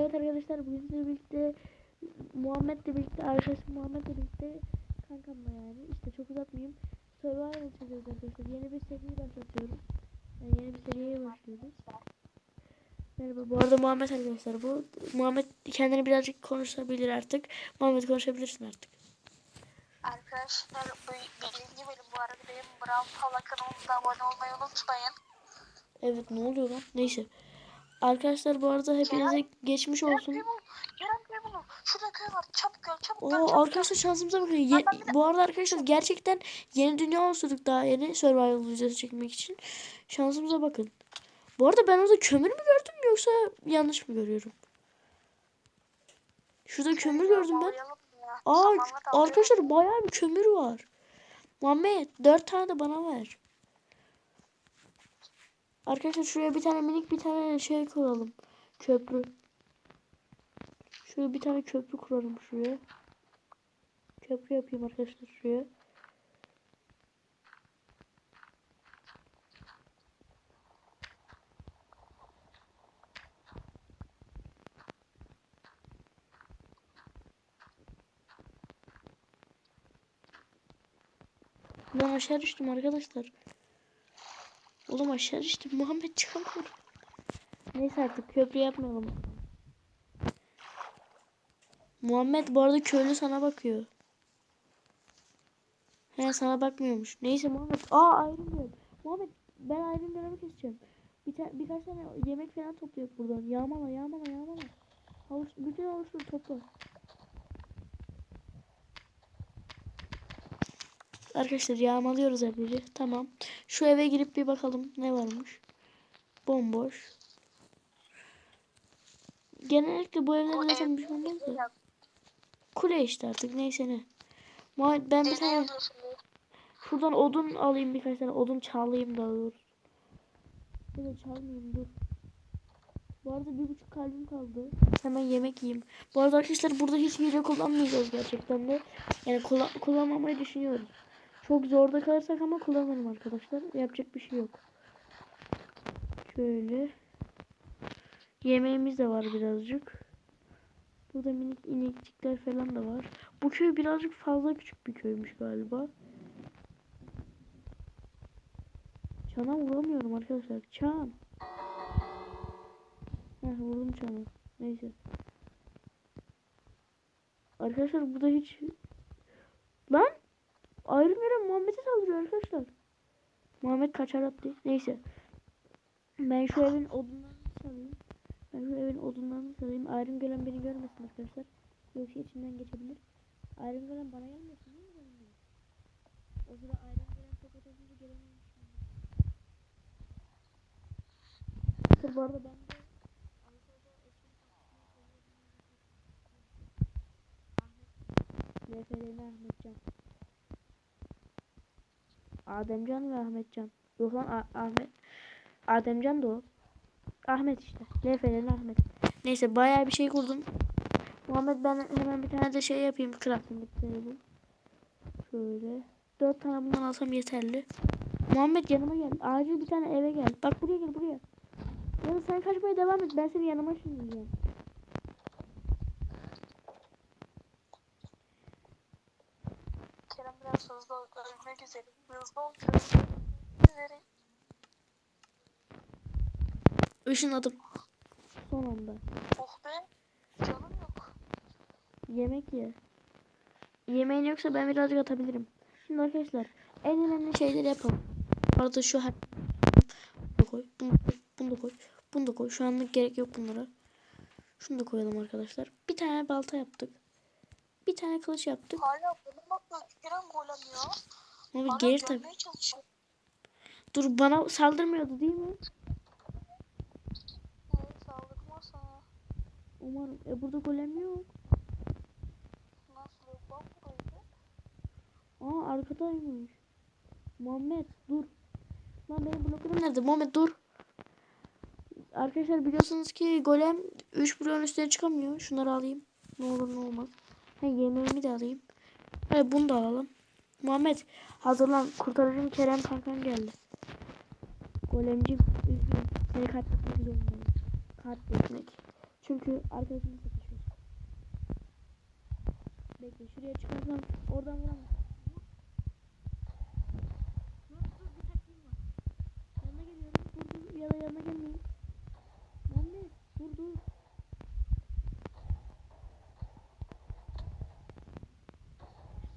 Evet arkadaşlar bugün sizlerle birlikte Muhammed'le birlikte arkadaşım Muhammed'le birlikte kankamla yani işte çok uzatmayayım. Survival çekiyoruz arkadaşlar. Yeni bir seriyi başlatıyorum. Yani yeni bir seriye başlıyoruz. Merhaba bu arada Muhammed arkadaşlar bu. Muhammed kendini birazcık konuşabilir artık. Muhammed konuşabilirsin artık. Arkadaşlar bu bilgi verin bu arada benim Brown Pala kanalımda abone olmayı unutmayın. Evet ne oluyor lan? Neyse. Arkadaşlar bu arada hepinize geçmiş Kerem olsun. Kerem köy bulun. Şurada köy var. Çabuk gel çabuk gel. Oo çabuk arkadaşlar şansımıza bakın. Ye- bu arada arkadaşlar gerçekten yeni dünya oluşturduk daha yeni survival videosu çekmek için. Şansımıza bakın. Bu arada ben orada kömür mü gördüm yoksa yanlış mı görüyorum? Şurada kömür gördüm ben. Aa arkadaşlar bayağı bir kömür var. Muhammed dört tane de bana ver. Arkadaşlar şuraya bir tane minik bir tane şey kuralım. Köprü. Şuraya bir tane köprü kuralım şuraya. Köprü yapayım arkadaşlar şuraya. Ben aşağı düştüm arkadaşlar. Oğlum aşağı düştüm. Muhammed çıkamıyorum. Neyse artık köprü yapmayalım. Muhammed bu arada köylü sana bakıyor. He sana bakmıyormuş. Neyse Muhammed. Aa ayrılmıyorum. Muhammed ben ayrılmıyorum keseceğim. Bir ta birkaç tane yemek falan topluyor buradan. Yağmala yağmala yağmala. Havuç, bütün havuçları topla. Arkadaşlar yağmalıyoruz her yeri. Tamam. Şu eve girip bir bakalım ne varmış. Bomboş. Genellikle bu evlerde zaten bir şey olmaz da. Kule işte artık neyse ne. Ben bir Ne tane şuradan odun alayım birkaç tane odun çalayım daha doğrusu. Ya da çalmayayım dur. Bu arada bir buçuk kalbim kaldı. Hemen yemek yiyeyim. Bu arada arkadaşlar burada hiç hile kullanmayacağız gerçekten de. Yani kullan kullanmamayı düşünüyoruz. Çok zorda kalırsak ama kullanırım arkadaşlar. Yapacak bir şey yok. Şöyle. Yemeğimiz de var birazcık. Burada minik inekçikler falan da var. Bu köy birazcık fazla küçük bir köymüş galiba. Çana vuramıyorum arkadaşlar. Çan. Heh vurdum çanı. Neyse. Arkadaşlar burada hiç... Lan! Ayrım yere Muhammed'e saldırıyor arkadaşlar. Muhammed kaçar attı. Neyse. Ben şu evin odunlarını salayım. Ben şu evin odunlarını salayım. Ayrım gelen beni görmesin arkadaşlar. Yoksa içinden geçebilir. Ayrım gelen bana gelmesin değil mi? O sıra ayrım gelen tokat olunca gelememiş. Bu arada ben de Nefereli Ahmetcan. Ademcan ve Ahmetcan. Yok lan A- Ahmet. Ademcan da o. Ahmet işte. Nefereli Ahmet. Neyse bayağı bir şey kurdum. Muhammed ben hemen bir tane de şey yapayım. Crafting table. Şöyle. Dört tane bundan alsam yeterli. Muhammed yanıma gel. Acil bir tane eve gel. Bak buraya gel buraya. Ya sen kaçmaya devam et. Ben seni yanıma şimdi yiyeceğim. Kerem biraz hızlı ol. Ölmek üzere. Hızlı ol. Ölmek üzere. Işınladım. Son anda. Oh be. Canım yok. Yemek ye. Yemeğin yoksa ben birazcık atabilirim. Şimdi arkadaşlar en önemli şeyleri yapalım. Arada şu her... Bunu koy. Bunu da koy. Bunu da koy. Bunu da koy. Şu anlık gerek yok bunlara. Şunu da koyalım arkadaşlar. Bir tane balta yaptık. Bir tane kılıç yaptık. Hala bana bakma. Kerem golem ya. Ama Bana gelir tabii. Dur bana saldırmıyordu değil mi? Evet saldırma sana. Umarım. E burada golem yok. Nasıl yok bak burayı. Aa arkadaymış. Muhammed dur. Lan benim bloklarım nerede? Muhammed dur. Arkadaşlar biliyorsunuz ki golem 3 bloğun üstüne çıkamıyor. Şunları alayım. Ne olur ne olmaz. Ha, yemeğimi de alayım. Hadi bunu da alalım. Muhammed hazırlan. Kurtarıcım Kerem Kankan geldi. Golemci üzgün. Seni katletmek zorundayım. Katletmek. Çünkü arkadaşımla satışıyoruz. Bekle şuraya çıkarsam oradan vuramam. Dur dur bir taktiğim var. Yanına geliyorum. Dur dur ya da yanına gelmeyin. Muhammed dur dur.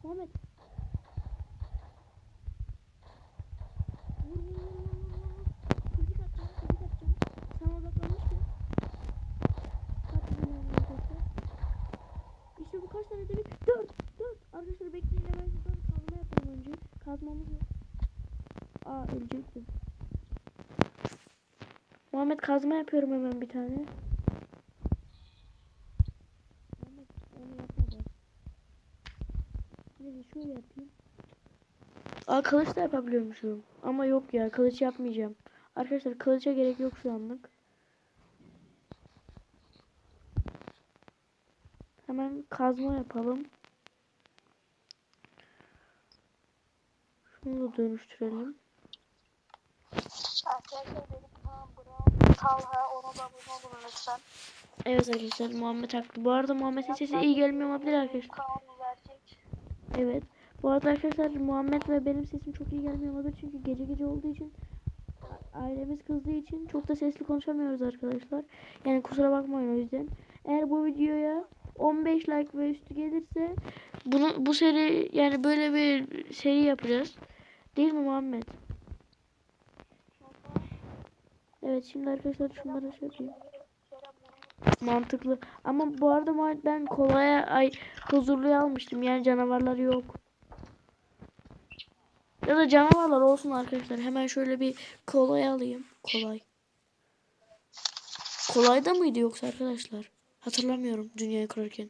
Muhammed. Vur vur vur vur vur vur. Kritik atacağım kritik atacağım. Sana odaklanmıştım. Kaç tane oldu arkadaşlar? İşte bu kaç tane dedik? Dört. Dört. Arkadaşlar bekleyin hemen şuradan kazma yapalım önce. Kazmamız yok. Aa ölecektim. Muhammed kazma yapıyorum hemen bir tane. Muhammed onu yapma. Neyse şöyle yapayım. Aa kılıç da yapabiliyormuşum. Ama yok ya kılıç yapmayacağım. Arkadaşlar kılıça gerek yok şu anlık. Hemen kazma yapalım. Şunu da dönüştürelim. Arkadaşlar benim kanalım Brown Talha. Ona da abone olun lütfen. Evet arkadaşlar Muhammed haklı. Bu arada Muhammed'in sesi iyi gelmiyor olabilir arkadaşlar. Evet. Bu arada arkadaşlar Muhammed ve benim sesim çok iyi gelmiyor olabilir. Çünkü gece gece olduğu için ailemiz kızdığı için çok da sesli konuşamıyoruz arkadaşlar. Yani kusura bakmayın o yüzden. Eğer bu videoya 15 like ve üstü gelirse bunu bu seri yani böyle bir seri yapacağız. Değil mi Muhammed? Evet şimdi arkadaşlar şunları şey yapayım. Mantıklı. Ama bu arada Muhammed ben kolaya ay huzurluya almıştım. Yani canavarlar yok. Ya da canavarlar olsun arkadaşlar. Hemen şöyle bir kolay alayım. Kolay. Kolayda mıydı yoksa arkadaşlar? Hatırlamıyorum dünyayı kurarken.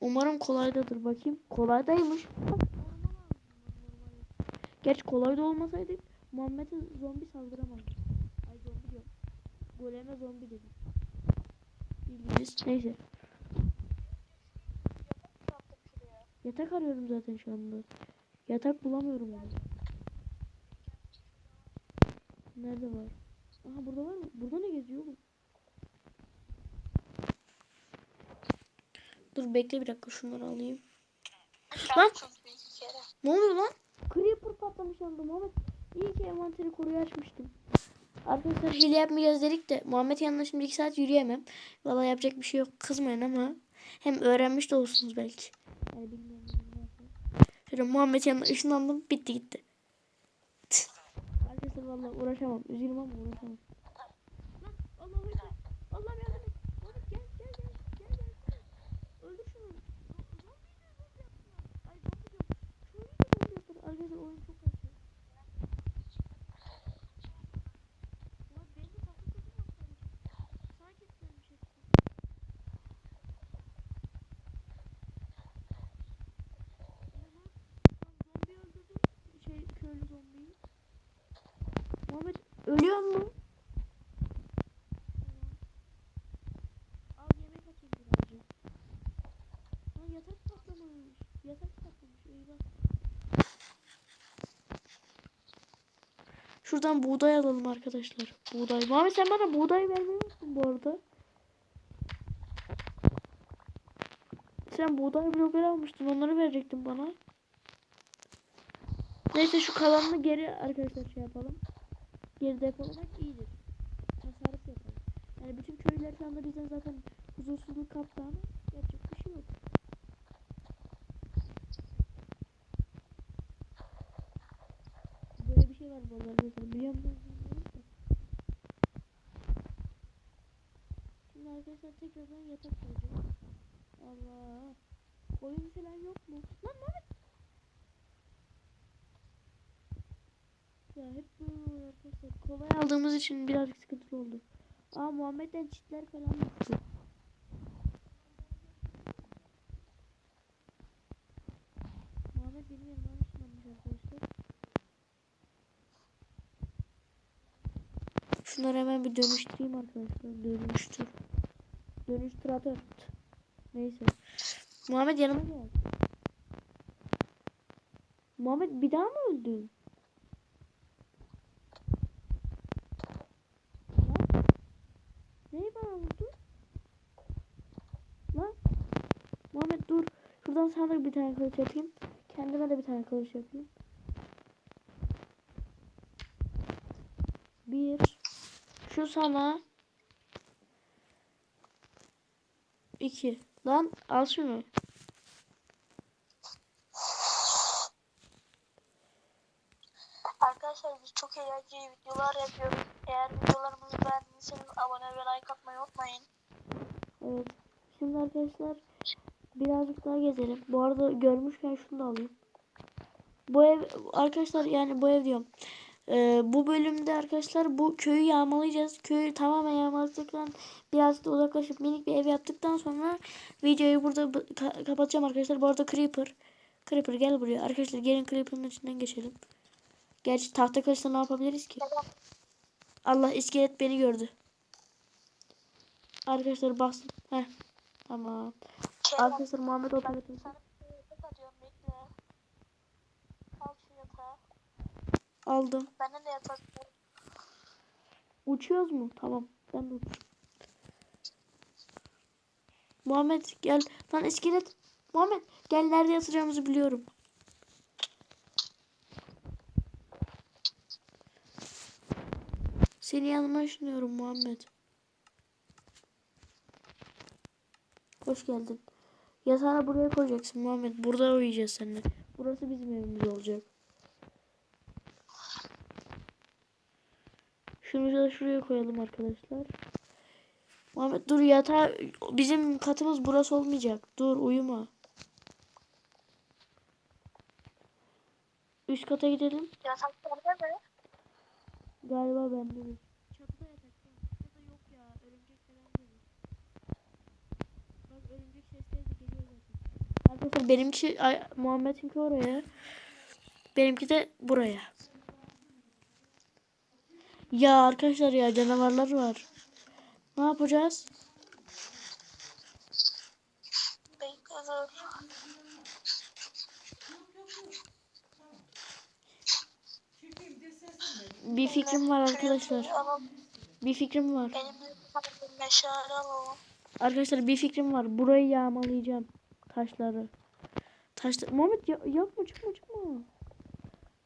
Umarım kolaydadır. Bakayım. Kolaydaymış. Geç kolayda olmasaydı Muhammed'e zombi saldıramazdı. Ay zombi diyorum. Goleme zombi dedim. Bildiğiniz. Neyse. Yatak arıyorum zaten şu anda. Yatak bulamıyorum onu. Nerede var? Aha burada var mı? Burada ne geziyor oğlum? Dur bekle bir dakika şunları alayım. Lan! Ne oluyor lan? Creeper patlamış yandı Muhammed. İyi ki envanteri koruyu açmıştım. Arkadaşlar hile yapmayacağız dedik de Muhammed yanına şimdi 2 saat yürüyemem. Valla yapacak bir şey yok. Kızmayın ama hem öğrenmiş de olursunuz belki. Yani bilmiyorum. Şöyle Muhammed yanına ışınlandım. Bitti gitti. Arkadaşlar valla uğraşamam. Üzülmem ama uğraşamam. Lan Allah'ım ekber. Allah'ım yardım et. Muhammed gel gel gel. Gel gel. Öldür şunu. Zombiyi de zombi yaptılar. Ay zombi diyorum. Şöyle de yaptılar. Arkadaşlar oyun çok acı. De tatlı sözüm var sadece. Sanki etkilenmiş hepsi. Zombi öldürdüm. Şey köylü zombiyi. Muhammed ölüyor mu? Tamam. Al yemek atayım birazcık. Lan yatak patlamış. Yatak patlamış. Eyvah. Şuradan buğday alalım arkadaşlar. Buğday. Muhammed sen bana buğday vermiyor musun bu arada? Sen buğday blokları almıştın. Onları verecektin bana. Neyse şu kalanını geri arkadaşlar şey yapalım. Geri depolamak iyidir. Tasarruf yapalım. Yani bütün köylüler şu anda bizden zaten huzursuzluk kaptı ama yapacak bir şey yok. Bir. Biliyor musunuz? bilmiyorum da. Şimdi arkadaşlar tekrardan yatak kuracağım. Allah. Koyun falan yok mu? Lan Muhammed. Ya hep böyle arkadaşlar. Kolay aldığımız için birazcık sıkıntılı oldu. Aa Muhammed'den çitler falan çıktı. Şunları hemen bir dönüştüreyim arkadaşlar. Dönüştür. Dönüştür at at. Neyse. Muhammed yanıma gel. Muhammed bir daha mı öldü? Neyi bana vurdu? Lan. Muhammed dur. Şuradan sana da bir tane kılıç yapayım. Kendime de bir tane kılıç yapayım. Bir. Şu sana. İki. Lan al şunu. Arkadaşlar biz çok eğlenceli videolar yapıyoruz. Eğer videolarımızı beğendiyseniz abone ve like atmayı unutmayın. Evet. Şimdi arkadaşlar birazcık daha gezelim. Bu arada görmüşken şunu da alayım. Bu ev arkadaşlar yani bu ev diyorum. Ee, bu bölümde arkadaşlar bu köyü yağmalayacağız. Köyü tamamen yağmaladıktan birazcık da uzaklaşıp minik bir ev yaptıktan sonra videoyu burada ka- kapatacağım arkadaşlar. Bu arada Creeper. Creeper gel buraya. Arkadaşlar gelin Creeper'ın içinden geçelim. Gerçi tahta kılıçla ne yapabiliriz ki? Allah iskelet beni gördü. Arkadaşlar bastım. Heh. Tamam. Kerem Arkadaşlar Muhammed ben operatör. sana bir yatak atıyorum bekle. Al şu yatağı. Aldım. Bende de yatak var. Uçuyoruz mu? Tamam. Ben de uçuyorum. Muhammed gel. Lan iskelet. Muhammed gel nerede yatacağımızı biliyorum. Seni yanıma ışınıyorum Muhammed. Hoş geldin. Yatağını buraya koyacaksın Muhammed. Burada uyuyacağız seninle. Burası bizim evimiz olacak. Şunu da şuraya koyalım arkadaşlar. Muhammed dur yatağı bizim katımız burası olmayacak. Dur uyuma. Üst kata gidelim. Yatak mi? Galiba bende de. Çatıda yatak. Çatıda yok ya. Örümcek falan değil. Bak örümcek sesleri de geliyor zaten. Arkadaşlar benimki Muhammed'inki oraya. Benimki de buraya. Ya arkadaşlar ya canavarlar var. Ne yapacağız? Bir fikrim var arkadaşlar. Bir fikrim var. Arkadaşlar bir fikrim var. Burayı yağmalayacağım. Taşları. Taşlar. Muhammed ya, yapma çıkma çıkma.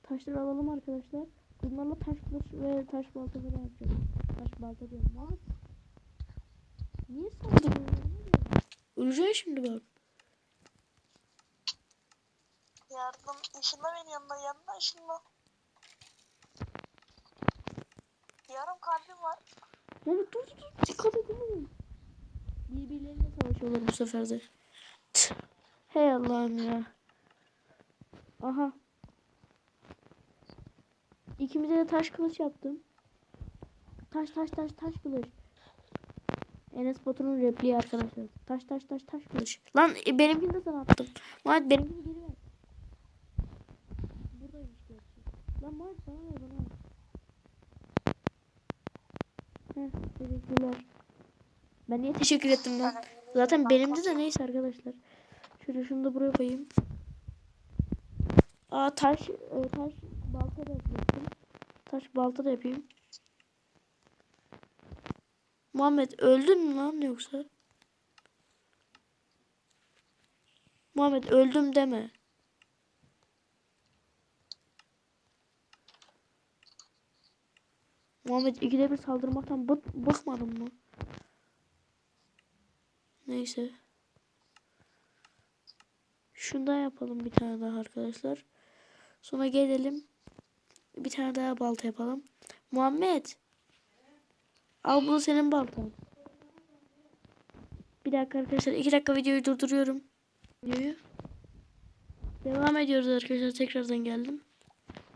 Taşları alalım arkadaşlar. Bunlarla taş kılıç ve taş baltaları yapacağız. Taş balta diyorum. Muhammed. Niye saldırıyorsun? Öleceksin şimdi bak. Yardım ışınla beni yanına yanına ışınla. Yarım kalbim var. Muhammed dur dur dur. Dikkat edin. Birbirleriyle savaşıyorlar bu sefer de. Hey Allah'ım ya. Aha. İkimize de taş kılıç yaptım. Taş taş taş taş kılıç. Enes Batur'un repliği arkadaşlar. Taş taş taş taş kılıç. Lan e, benimkini de sana attım. Muhammed benimkini geri ver. Buradaymış gerçi. Lan Muhammed bana ver bana. Heh, teşekkürler. Ben niye teşekkür ettim lan? Zaten benimdi de neyse arkadaşlar. Şöyle şunu da buraya koyayım. Aa taş e, taş balta da yapayım. Taş balta da yapayım. Muhammed öldün mü lan yoksa? Muhammed öldüm deme. Muhammed ikide bir saldırmaktan bık, bıkmadın mı? Neyse. Şundan yapalım bir tane daha arkadaşlar. Sonra gelelim. Bir tane daha balta yapalım. Muhammed. Al bu senin baltan. Bir dakika arkadaşlar. iki dakika videoyu durduruyorum. Videoyu. Devam ediyoruz arkadaşlar. Tekrardan geldim.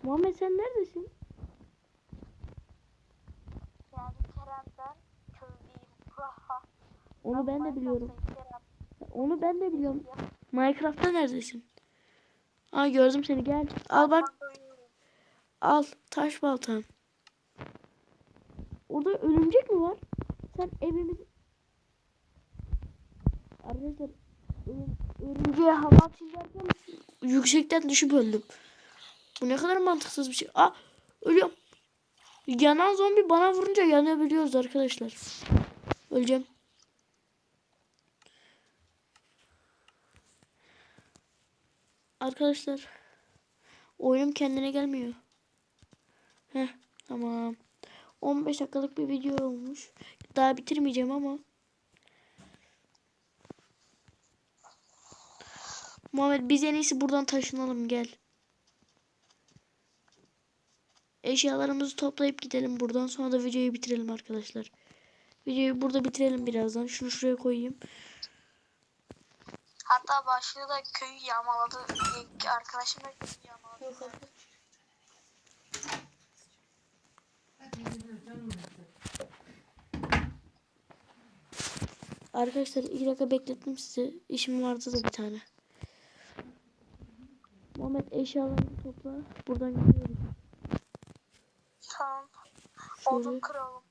Muhammed sen neredesin? Onu ben de biliyorum. Onu ben de biliyorum. Minecraft'ta neredesin? Aa gördüm seni gel. Al bak. Al taş baltan. Orada örümcek mi var? Sen evimiz... Arkadaşlar örüm- örümceğe hava atacaklarken yüksekten düşüp öldüm. Bu ne kadar mantıksız bir şey. Aa ölüyorum. Yanan zombi bana vurunca yanabiliyoruz arkadaşlar. Öleceğim. Arkadaşlar oyunum kendine gelmiyor. Heh tamam. 15 dakikalık bir video olmuş. Daha bitirmeyeceğim ama. Muhammed biz en iyisi buradan taşınalım gel. Eşyalarımızı toplayıp gidelim buradan. Sonra da videoyu bitirelim arkadaşlar. Videoyu burada bitirelim birazdan. Şunu şuraya koyayım. Hatta başlığı da köyü yağmaladı. Arkadaşım da köyü yağmaladı. Arkadaşlar iki dakika beklettim sizi. İşim vardı da bir tane. Muhammed eşyalarını topla. Buradan gidiyoruz. Tamam. Şöyle. Odun kıralım.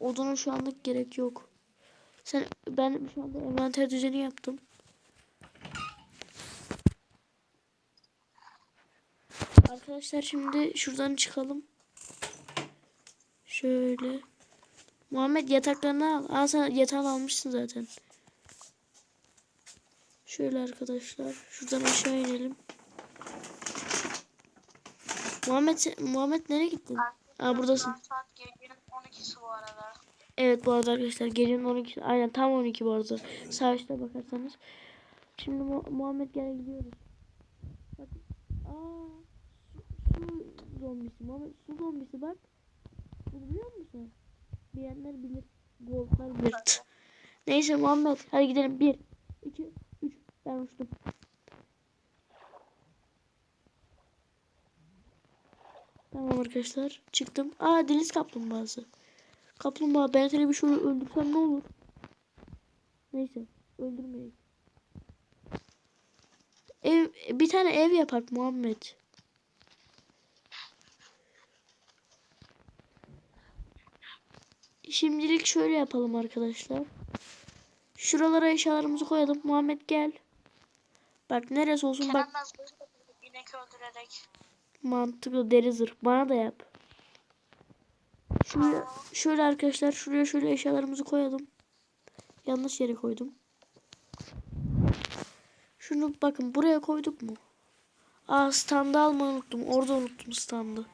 Oduna şu anlık gerek yok. Sen ben şu anda envanter düzeni yaptım. Arkadaşlar şimdi şuradan çıkalım. Şöyle. Muhammed yataklarını al. Aa sen yatağını almışsın zaten. Şöyle arkadaşlar. Şuradan aşağı inelim. Muhammed Muhammed nereye gittin? Aa buradasın. Saat gecenin 12'si bu arada. Evet bu arada arkadaşlar gecenin 12 aynen tam 12 bu arada. Sağ üstte bakarsanız. Şimdi Mu- Muhammed gel gidiyoruz. Bak. Aa, su, su zombisi. Muhammed su zombisi bak. Bunu biliyor musun? Bilenler bilir. Goldlar bilir. Neyse Muhammed hadi gidelim. 1 2 3 ben uçtum. Tamam arkadaşlar çıktım. Aa deniz kaplumbağası. Kaplumbağa ben seni bir şöyle öldürsem ne olur? Neyse öldürmeyin. Ev, bir tane ev yapak Muhammed. Şimdilik şöyle yapalım arkadaşlar. Şuralara eşyalarımızı koyalım. Muhammed gel. Bak neresi olsun bak zırh yapıyordum inek öldürerek. mantıklı deri zırh. Bana da yap. Şuraya, şöyle arkadaşlar şuraya şöyle eşyalarımızı koyalım. Yanlış yere koydum. Şunu bakın buraya koyduk mu? Aa standı almayı unuttum. Orada unuttum standı.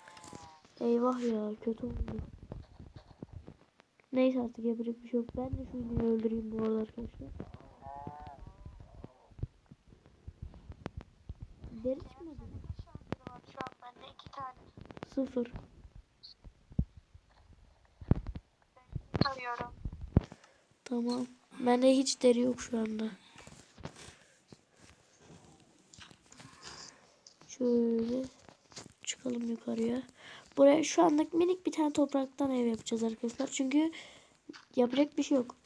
Eyvah ya kötü oldu. Neyse artık yapacak bir şey yok. Ben de şu ineği öldüreyim bu arada arkadaşlar. Deri çıkmadı mı? An. Şu an bende iki tane. Sıfır. Arıyorum. Tamam. Bende hiç deri yok şu anda. Şöyle çıkalım yukarıya. Buraya şu anlık minik bir tane topraktan ev yapacağız arkadaşlar. Çünkü yapacak bir şey yok.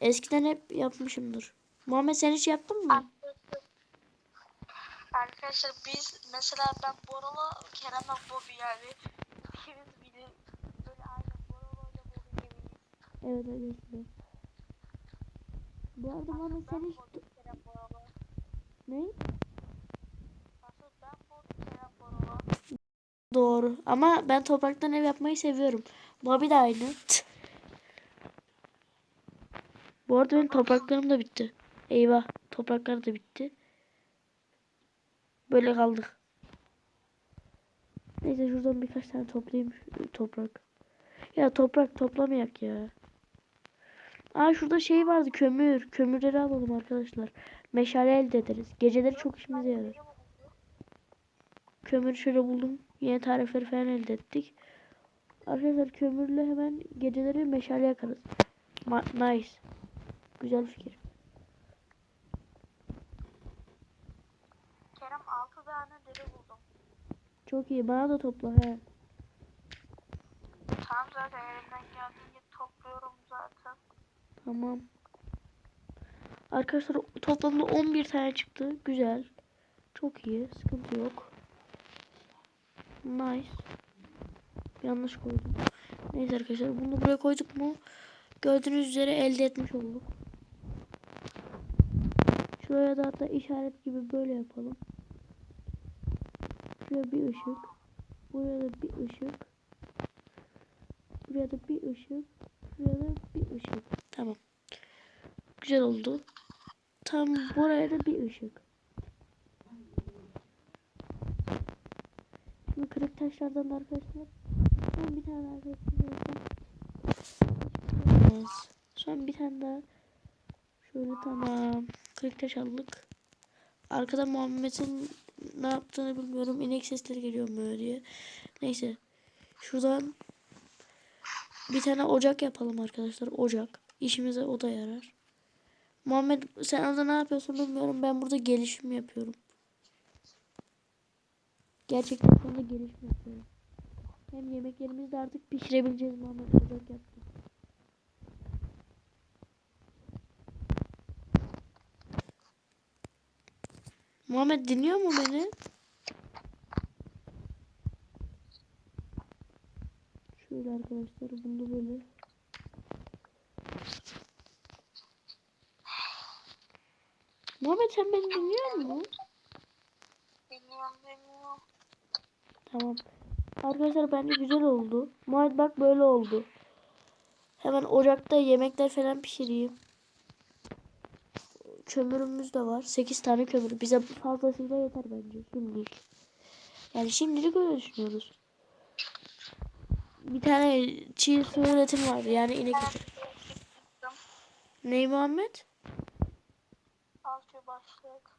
Eskiden hep yapmışımdır. Muhammed sen hiç yaptın mı? Arkadaşlar biz mesela ben Borolo, Kerem'le Bobby yani ikimiz bilir. Böyle aynı Borolo ile Bobby gibiyiz. Evet arkadaşlar. Bu arada Muhammed sen hiç... Ne? Asıl ben Bobby, Kerem Borolo. Doğru. Ama ben topraktan ev yapmayı seviyorum. Bobby de aynı. Bu arada benim topraklarım da bitti. Eyvah. Topraklar da bitti. Böyle kaldık. Neyse şuradan birkaç tane toplayayım. Toprak. Ya toprak toplamayak ya. Aa şurada şey vardı kömür. Kömürleri alalım arkadaşlar. Meşale elde ederiz. Geceleri çok işimize yarar. Kömür şöyle buldum. Yeni tarifleri falan elde ettik. Arkadaşlar kömürle hemen geceleri meşale yakarız. Ma- nice. Güzel fikir. Kerem 6 tane deri buldum. Çok iyi. Bana da topla he. Tam zaten elimden geldiğince topluyorum zaten. Tamam. Arkadaşlar toplamda 11 tane çıktı. Güzel. Çok iyi. Sıkıntı yok. Nice. Yanlış koydum. Neyse arkadaşlar bunu buraya koyduk mu? Gördüğünüz üzere elde etmiş olduk. Şuraya da hatta işaret gibi böyle yapalım. Şuraya bir ışık. Buraya da bir ışık. Buraya da bir ışık. Buraya da bir ışık. Tamam. Güzel oldu. Tam buraya da bir ışık. Taşlardan da arkadaşlar. Son bir tane arkadaşlar. Evet. Son bir tane daha. Şöyle tamam. Kırık taş aldık. Arkada Muhammed'in ne yaptığını bilmiyorum. İnek sesleri geliyor mu diye. Neyse. Şuradan bir tane ocak yapalım arkadaşlar. Ocak. İşimize o da yarar. Muhammed sen orada ne yapıyorsun bilmiyorum. Ben burada gelişim yapıyorum. Gerçekten anda gelişim yapıyorum. Hem yemeklerimizi de artık pişirebileceğiz Muhammed ocak yaptı. Muhammed dinliyor mu beni? Şöyle arkadaşlar bunu böyle. Muhammed sen beni dinliyor musun? Bilmiyorum bilmiyorum. Tamam. Arkadaşlar bence güzel oldu. Muhammed bak böyle oldu. Hemen ocakta yemekler falan pişireyim. Kömürümüz de var. 8 tane kömür. Bize fazlasıyla yeter bence şimdilik. Yani şimdilik öyle düşünüyoruz. Bir tane çiğ su üretim var. Yani inek için. Ney Muhammed? Altı başlık.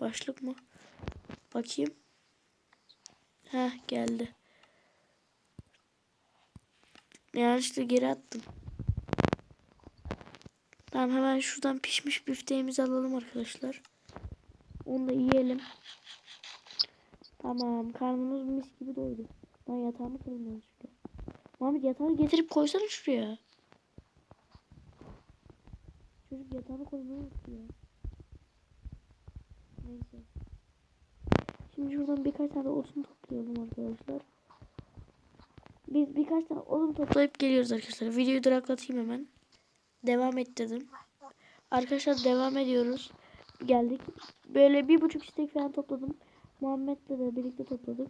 Başlık mı? Bakayım. Heh geldi. Yanlışlıkla geri attım. Tamam hemen şuradan pişmiş büfteğimizi alalım arkadaşlar. Onu da yiyelim. Tamam karnımız mis gibi doydu. Ben yatağımı kırdım yanlışlıkla. Muhammed yatağını getirip koysana şuraya. Çocuk yatağını koymayı unuttu ya. Neyse. Şimdi şuradan birkaç tane odun toplayalım arkadaşlar. Biz birkaç tane odun toplayıp geliyoruz arkadaşlar. Videoyu duraklatayım hemen. Devam et dedim. Arkadaşlar devam ediyoruz. Geldik. Böyle bir buçuk istek falan topladım. Muhammed'le de birlikte topladık.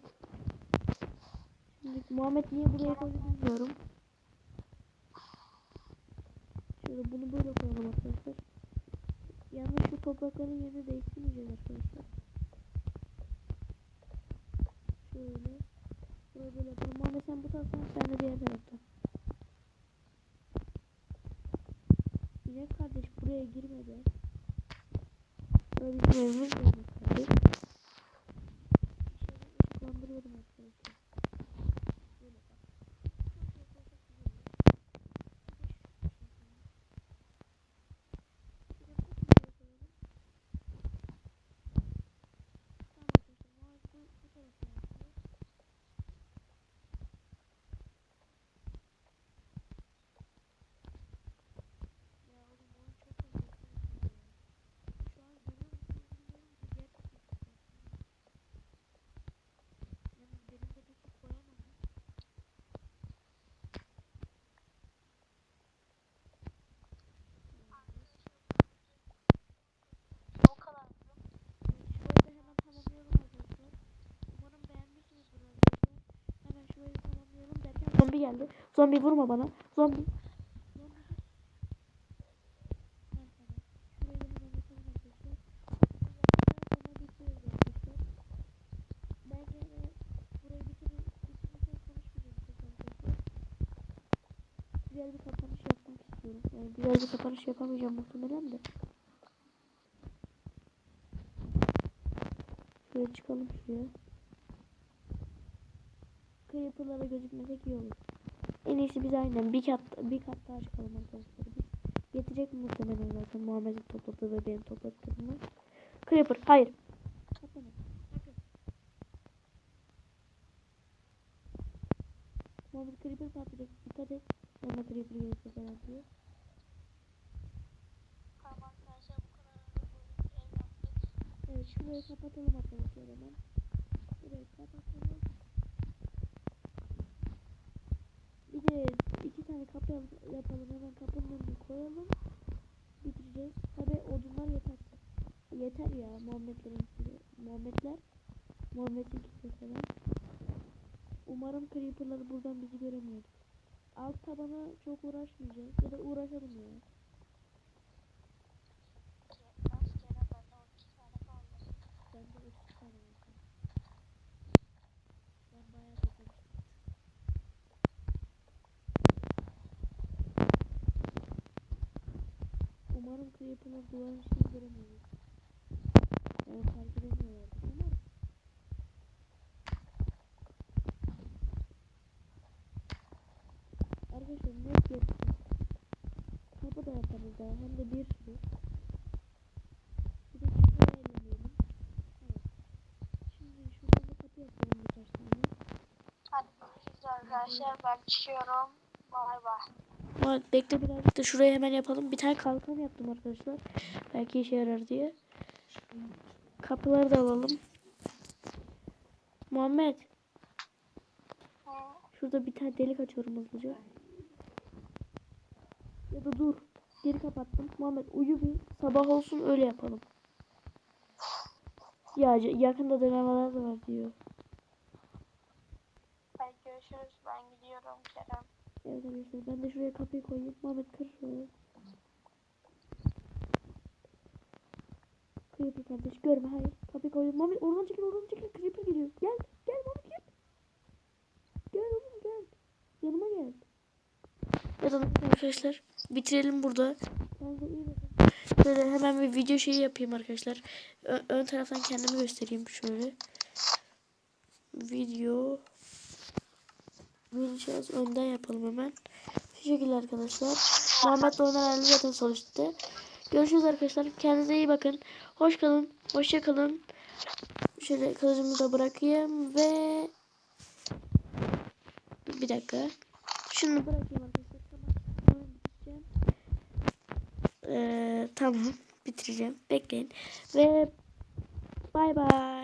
Şimdi Muhammed niye buraya koydu bilmiyorum. Şöyle bunu böyle koyalım arkadaşlar. Yalnız şu toprakların yerini değiştirmeyeceğiz arkadaşlar. Şöyle. Burayı böyle yapalım. Muhammed sen bu taraftan ben de diğer taraftan. İnek kardeş buraya girme be. Burası bizim evimiz kardeş. İçeri ışıklandırıyorum arkadaşlar. Böyle bak. Şöyle koysak güzel olur. Bir de şu- şuraya koyalım. Tamam arkadaşlar. Muhammed bu, bu tarafa yapıyor. Ya oğlum oyun çok fazla ya. Şu an görüyor musunuz bilmiyorum ki gerçekten çok fazla. Yani benim de bir tık koyamam. O kadar. Şurayı da hemen tamamlayalım arkadaşlar. Umarım beğenmişsinizdir arkadaşlar. Hemen şurayı tamamlayalım derken zombi geldi. Zombi vurma bana. Zombi. Güzel bir kapanış yapmak istiyorum. Yani güzel bir kapanış yapamayacağım muhtemelen de. Şöyle çıkalım şuraya. Creeper'lara gözükmesek iyi olur. En iyisi biz aynen bir kat bir kat daha çıkalım arkadaşlar. Biz yetecek muhtemelen zaten Muhammed'in topladığı ve benim topladıklarımı. Creeper hayır. Muhammed Creeper patlayacak. Dikkat et. Yanına Creeper gelirse falan diyor. Evet şurayı kapatalım arkadaşlar hemen. Şurayı kapatalım. De iki tane kapı yap- yapalım hemen kapının önüne koyalım. Bitireceğiz. Tabi odunlar yeter. Yeter ya Muhammedlerin Muhammedler. Muhammed'in falan. Umarım Creeper'lar buradan bizi göremiyordur. Alt tabana çok uğraşmayacağız. Ya da uğraşalım ya. Rastgele bende 12 tane kaldı. Bende 30 tane var. Creeper'lar duvarın içini göremiyoruz. Yani fark edemiyorlar ama Arkadaşlar ne yapıyorsun? Kapı da yaparız daha hem de bir sürü. Bir de şuraya ellemeyelim. Evet. Şimdi şuradan da kapı yapalım birkaç tane. Hadi arkadaşlar. Ben çıkıyorum. Bay bay. Bekle birazcık da şuraya hemen yapalım. Bir tane kalkan yaptım arkadaşlar. Belki işe yarar diye. Kapıları da alalım. Muhammed. Şurada bir tane delik açıyorum hızlıca. Ya da dur. Geri kapattım. Muhammed uyu bir. Sabah olsun öyle yapalım. Ya yakında denemeler de var diyor. Hadi görüşürüz. Ben gidiyorum Kerem. Evet arkadaşlar ben de şuraya kapıyı koyayım. Muhammed kır şuraya. Creeper kardeş görme hayır. Kapıyı koydum. Muhammed oradan çekil oradan çekil. Creeper geliyor. Gel gel Muhammed gel. Gel oğlum gel. Yanıma gel. Da arkadaşlar bitirelim burada. Şöyle hemen bir video şeyi yapayım arkadaşlar. Ö- ön taraftan kendimi göstereyim şöyle. Video Vereceğiz. Önden yapalım hemen. Şu şekilde arkadaşlar. Muhammed oynar halinde zaten üstte. Görüşürüz arkadaşlar. Kendinize iyi bakın. Hoş kalın. Hoşça kalın. Şöyle kılıcımı da bırakayım ve bir dakika. Şunu bırakayım arkadaşlar. Ee, tamam. Bitireceğim. Bekleyin. Ve bay bay.